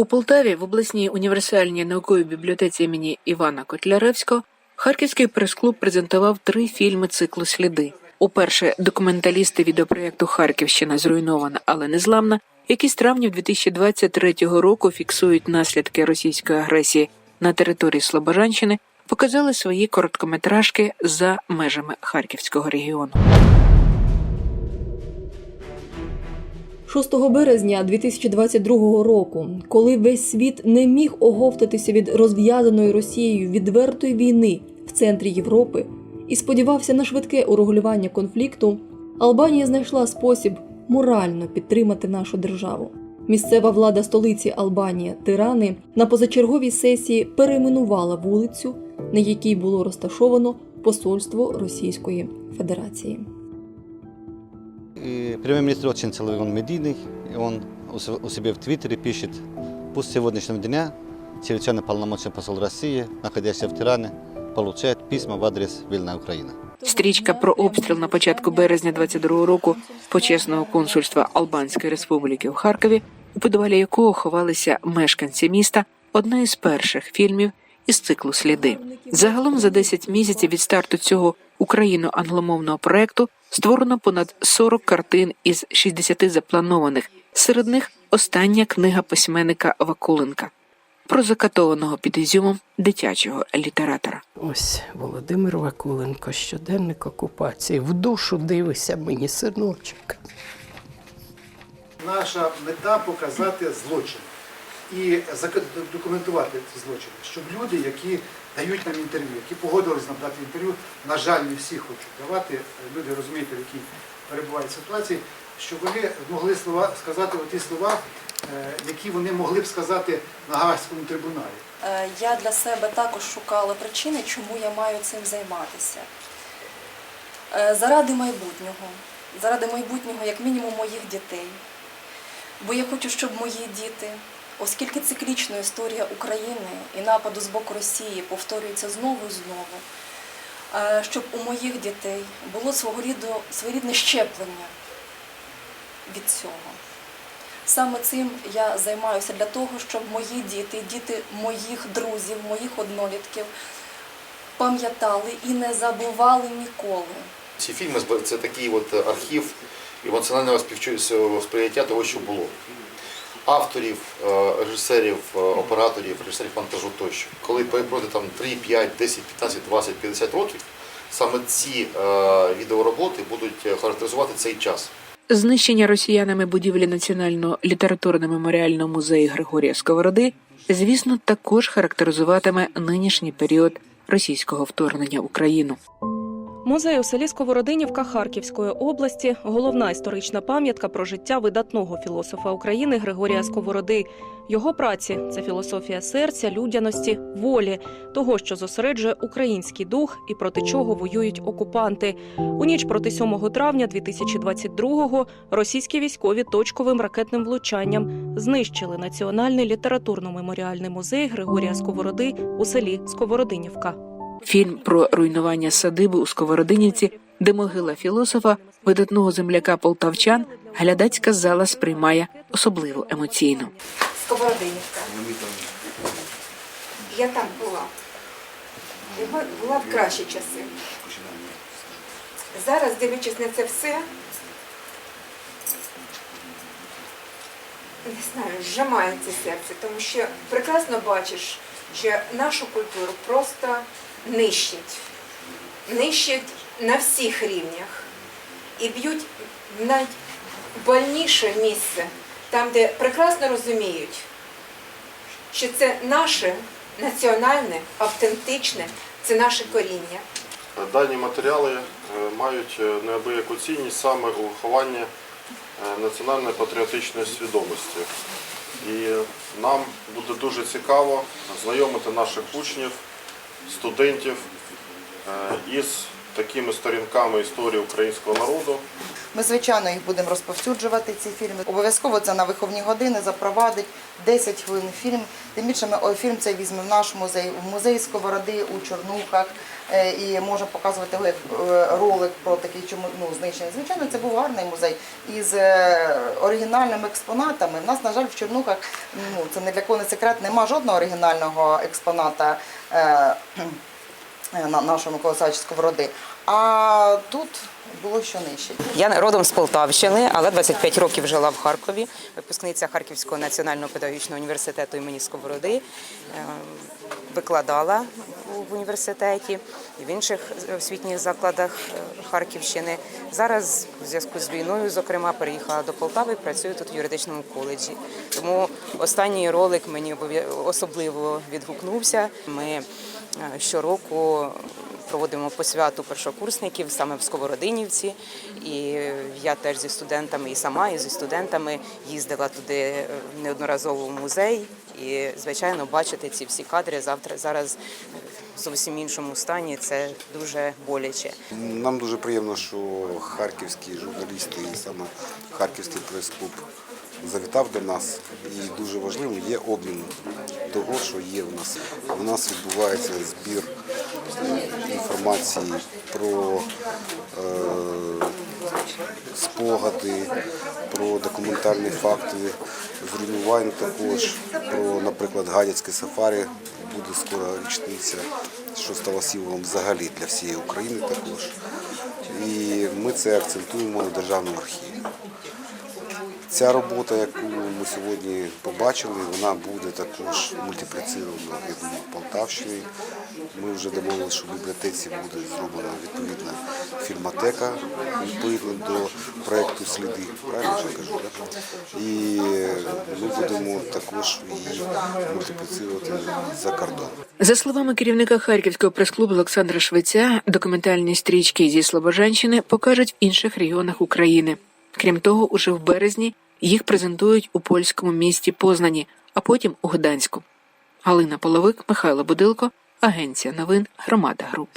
У Полтаві в обласній універсальній науковій бібліотеці імені Івана Котляревського Харківський прес-клуб презентував три фільми циклу Сліди. Уперше документалісти відеопроєкту Харківщина зруйнована, але не зламна, які з травня 2023 року фіксують наслідки російської агресії на території Слобожанщини, показали свої короткометражки за межами Харківського регіону. 6 березня 2022 року, коли весь світ не міг оговтатися від розв'язаної Росією відвертої війни в центрі Європи і сподівався на швидке урегулювання конфлікту, Албанія знайшла спосіб морально підтримати нашу державу. Місцева влада столиці Албанія Тирани на позачерговій сесії перейменувала вулицю, на якій було розташовано посольство Російської Федерації. И премьер-министр очень целый, он медийный, и он у се- у себя в Твиттере пишет, пусть с сегодняшнего дня телевизионный полномочный посол России, находящийся в Тиране, получает письма в адрес «Вильная Украина». Стрічка про обстріл на початку березня 22 року почесного консульства Албанської республіки в Харкові, у підвалі якого ховалися мешканці міста, одна із перших фільмів із циклу Сліди. Загалом за 10 місяців від старту цього україно-англомовного проекту створено понад 40 картин із 60 запланованих. Серед них остання книга письменника Вакуленка про закатованого під ізюмом дитячого літератора. Ось Володимир Вакуленко, щоденник окупації. В душу дивися мені, синочок. Наша мета показати злочин і документувати ці злочини, щоб люди, які дають нам інтерв'ю, які погодились нам дати інтерв'ю, на жаль, не всі хочуть давати. Люди розумієте, в якій перебувають ситуації, щоб вони могли слова сказати ті слова, е, які вони могли б сказати на Гаазькому трибуналі. Е, Я для себе також шукала причини, чому я маю цим займатися. Е, Заради майбутнього, заради майбутнього, як мінімум, моїх дітей. Бо я хочу, щоб мої діти, оскільки циклічна історія України і нападу з боку Росії повторюється знову і знову, е, щоб у моїх дітей було свого роду своєрідне щеплення від цього. Саме цим я займаюся для того, щоб мої діти, діти моїх друзів, моїх однолітків пам'ятали і не забували ніколи. Ці фільми це такий от архів емоціонального співчу- сприйняття того, що було. Авторів, е, режисерів, е, операторів, режисерів монтажу тощо. Коли пройде там 3, 5, 10, 15, 20, 50 років, саме ці е, відеороботи будуть характеризувати цей час. Знищення росіянами будівлі Національного літературно-меморіального музею Григорія Сковороди, звісно, також характеризуватиме нинішній період російського вторгнення в Україну. Музей у селі Сковородинівка Харківської області головна історична пам'ятка про життя видатного філософа України Григорія Сковороди. Його праці це філософія серця, людяності, волі, того, що зосереджує український дух і проти чого воюють окупанти. У ніч проти 7 травня 2022-го російські військові точковим ракетним влучанням знищили Національний літературно-меморіальний музей Григорія Сковороди у селі Сковородинівка. Фільм про руйнування садиби у Сковородинівці, де могила філософа, видатного земляка полтавчан, глядацька зала сприймає особливо емоційно. Сковородинівка. Я там була. Я була в кращі часи. Зараз, дивлячись на це все, не знаю, зжимається серце, тому що прекрасно бачиш, що нашу культуру просто нищать. Нищать на всіх рівнях. І б'ють в найбольніше місце, там, де прекрасно розуміють, що це наше національне, автентичне, це наше коріння. Дані матеріали е, мають е, неабияку цінність саме у вихованні е, національної патріотичної свідомості. І нам буде дуже цікаво знайомити наших учнів, студентів е, із такими сторінками історії українського народу, Ми, звичайно, їх будемо розповсюджувати, ці фільми. Обов'язково це на виховні години запровадить 10 хвилин фільм. Тим більше ми фільм цей візьмемо в наш музей, в музей Сковороди у Чорнухах. Е, І можемо показувати як е, ролик про такий чому ну, знищення. Звичайно, це був гарний музей із е, оригінальними експонатами. У нас, на жаль, в Чорнухах, ну це не для кого не секрет, нема жодного оригінального експоната. Е, на нашому Микола Сковороди. А тут було що нижче. Я родом з Полтавщини, але 25 років жила в Харкові. Випускниця Харківського національного педагогічного університету імені Сковороди. Е, Викладала в університеті і в інших освітніх закладах е, Харківщини. Зараз в зв'язку з війною, зокрема, переїхала до Полтави, і працюю тут в юридичному коледжі. Тому останній ролик мені особливо відгукнувся. Ми е, щороку проводимо посвяту першокурсників саме в Сковородинівці. І я теж зі студентами, і сама, і зі студентами їздила туди е, неодноразово в музей. І, звичайно, бачити ці всі кадри завтра зараз в зовсім іншому стані. Це дуже боляче. Нам дуже приємно, що харківські журналісти і саме Харківський прес-клуб завітав до нас. І дуже важливим є обмін того, що є в нас. У нас відбувається збір інформації про е, спогади, про документальні факти, зруйнувань також, про, наприклад, Гадяцьке сафарі. Буде скоро річниця, що стало символом взагалі для всієї України також. І ми це акцентуємо в Державному архіві. Ця робота, яку ми сьогодні побачили, вона буде також мультипліцірована я думаю, в. Ми вже домовилися, що в бібліотеці буде зроблена відповідна фільмотека відповідно до проєкту Сліди. Правильно я кажу? Да? І ми будемо також її мультипліцирувати за кордон. За словами керівника Харківського прес-клубу Олександра Швеця, документальні стрічки зі Слобожанщини покажуть в інших регіонах України. Крім того, уже в березні їх презентують у польському місті Познані, а потім у Гданську. Галина Половик, Михайло Будилко, Агенція новин Громада Груп.